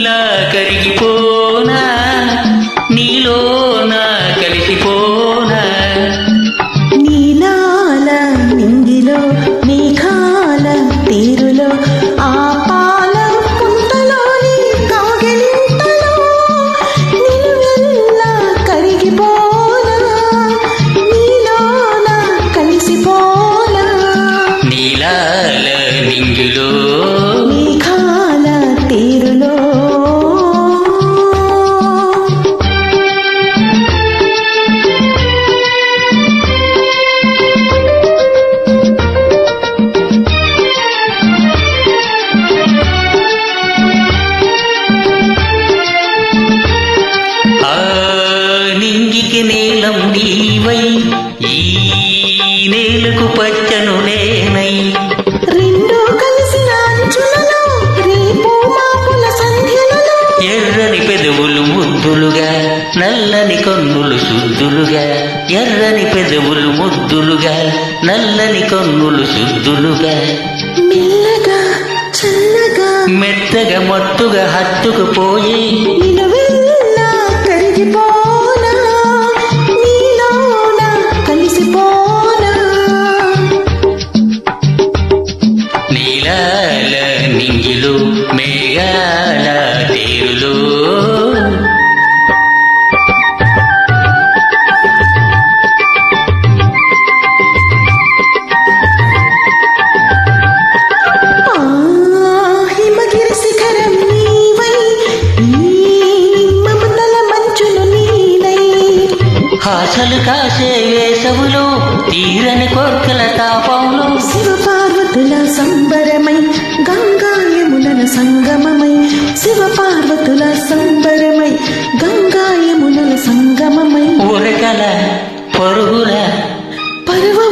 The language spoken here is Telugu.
నిలువెల్లా కరిగిపోనా? నీలోన కలిసిపోనా? నీలాల నింగిలో మేఘాల తీరులో ఆ పాల పుంతలోని కాగిలింతలో నిలువెల్లా కరిగిపోనా? నీలోన కలిసిపోనా? నీలాల నింగిలో నేలకు పచ్చను నేనై. రెండు కలిసిన అంచులలో రేపు మాపుల సంధ్యలలో ఎర్రని పెదవులు ముద్దులుగా నల్లని కన్నులు శుద్ధులుగా. ఎర్రని పెదవులు ముద్దులుగా నల్లని కన్నులు శుద్ధులుగా. మెల్లగా చల్లగా. మెత్తగా మత్తుగా హత్తుకుపోయి. నిలువెల్లా నీలాల నింగిలు మేఘాల తీరులు. హాసలు కాసే వేసవులు తీరని కోర్కెల తాపంలో సంగమమై శివ పార్వతుల సంబరమై గంగా యమునల సంగమమై ఉరకల పరుగుల పర్వములోన